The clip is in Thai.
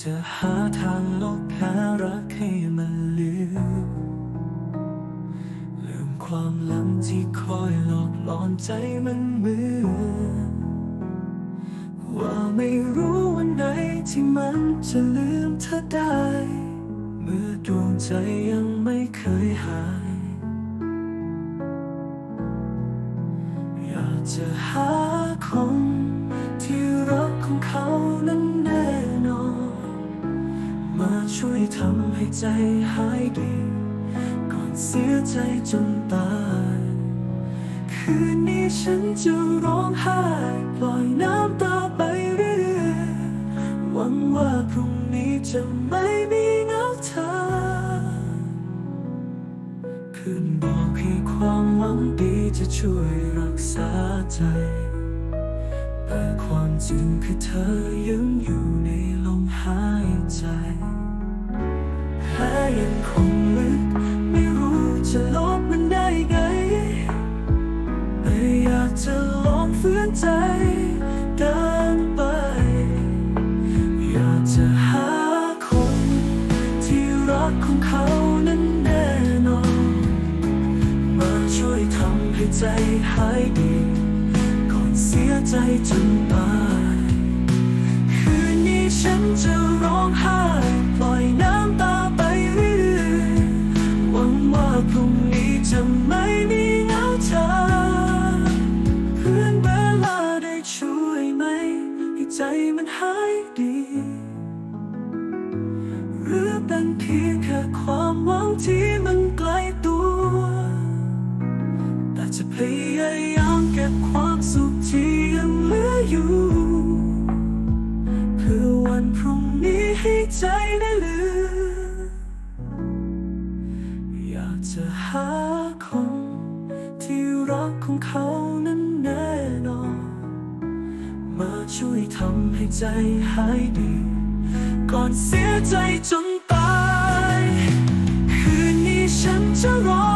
จะหาทางลบหารักให้มันลืมลืมความหลังที่คอยหลอกหลอนใจมันเหมือนว่าไม่รู้วันไหนที่มันจะลืมเธอได้ เมื่อดวงใจยังไม่เคยหาย อยากจะหาคน ให้ใจหายดีก่อนเสียใจจนตายคืนนี้ฉันจะร้องไห้ปล่อยน้ำตาไปเรื่อยหวังว่าพรุ่งนี้จะไม่มีเงาเธอคืนบอกให้ความหวังดีจะช่วยรักษาใจ แต่ความจริงคือเธอยังอยู่ ใจเดินไป อยากจะหาคนที่รักของเขานั้นแน่นอน มาช่วยทำให้ใจหายดีก่อนเสียใจจนตาย คืนนี้ฉันจะร้องไห้ มันหายดี หรือเป็นเพียงแค่ความหวังที่มันไกลตัว แต่จะพยายามเก็บความสุขที่ยังเหลืออยู่เพื่อวันพรุ่งนี้ให้ใจได้ลืมอยากจะหาคนที่รักของเขา ช่วยทำให้ใจหายดี ก่อนเสียใจจนตาย คืนนี้ฉันจะรอ